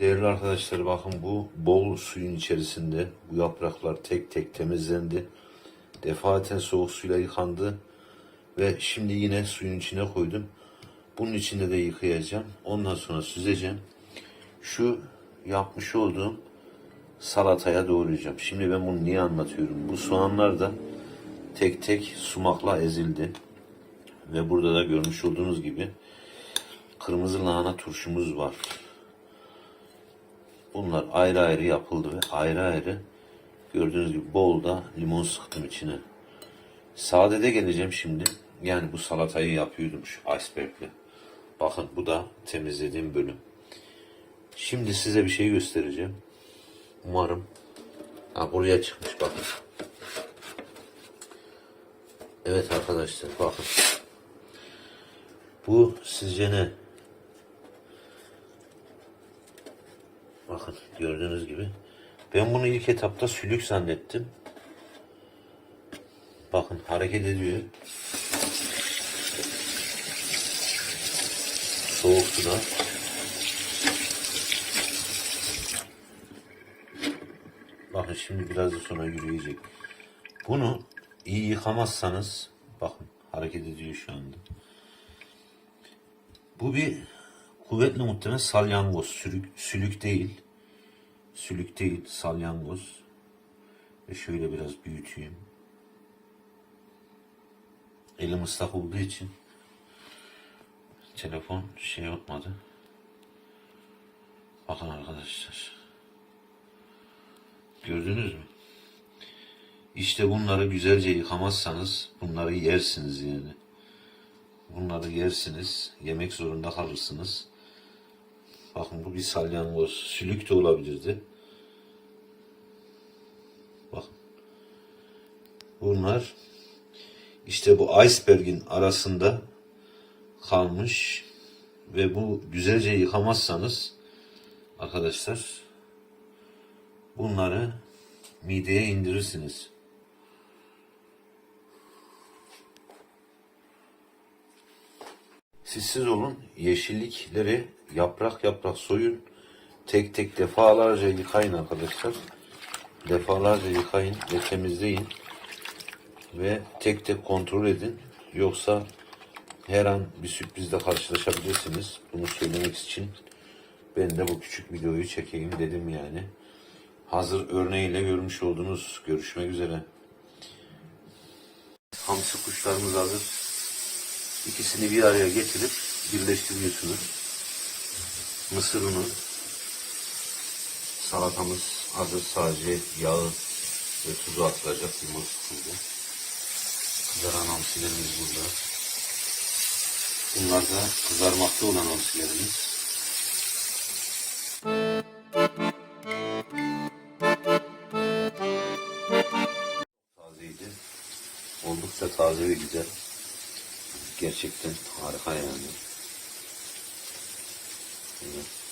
Değerli arkadaşlar bakın bu bol suyun içerisinde bu yapraklar tek tek temizlendi. Defaten soğuk suyla yıkandı. Ve şimdi yine suyun içine koydum. Bunun içinde de yıkayacağım. Ondan sonra süzeceğim. Şu yapmış olduğum salataya doğrayacağım. Şimdi ben bunu niye anlatıyorum? Bu soğanlar da tek tek sumakla ezildi. Ve burada da görmüş olduğunuz gibi kırmızı lahana turşumuz var. Bunlar ayrı ayrı yapıldı ve ayrı ayrı gördüğünüz gibi bol da limon sıktım içine. Sadede geleceğim şimdi. Yani bu salatayı yapıyordum şu iceberg'le. Bakın bu da temizlediğim bölüm. Şimdi size bir şey göstereceğim. Umarım. Ha buraya çıkmış bakın. Evet arkadaşlar bakın. Bu sizce ne? Bakın gördüğünüz gibi. Ben bunu ilk etapta sülük zannettim. Bakın hareket ediyor. Soğuk suda. Bakın şimdi biraz da sonra yürüyecek. Bunu iyi yıkamazsanız bakın hareket ediyor şu anda. Bu bir kuvvetli muhtemelen salyangoz. Sülük, sülük değil. Sülük değil salyangoz. Ve şöyle biraz büyüteyim. Elim ıslak olduğu için telefon şey yapmadı. Bakın arkadaşlar. Gördünüz mü? İşte bunları güzelce yıkamazsanız bunları yersiniz yani. Bunları yersiniz, yemek zorunda kalırsınız. Bakın bu bir salyangoz, sülük de olabilirdi. Bakın. Bunlar işte bu iceberg'in arasında kalmış ve bu güzelce yıkamazsanız arkadaşlar bunları mideye indirirsiniz. Sessiz olun. Yeşillikleri yaprak yaprak soyun. Tek tek defalarca yıkayın arkadaşlar. Defalarca yıkayın ve temizleyin. Ve tek tek kontrol edin. Yoksa her an bir sürprizle karşılaşabilirsiniz. Bunu söylemek için ben de bu küçük videoyu çekeyim dedim yani. Hazır örneğiyle görmüş oldunuz. Görüşmek üzere. Hamsi kuşlarımız hazır. İkisini bir araya getirip birleştiriyorsunuz. Mısır unu, salatamız hazır sadece yağı ve tuzu atılacak limon sıkıldı. Kızaran hamsilerimiz burada. Bunlar da kızarmakta olan hamsilerimiz. Tazeydi. Oldukça taze ve güzel. Gerçekten harika yani. Evet.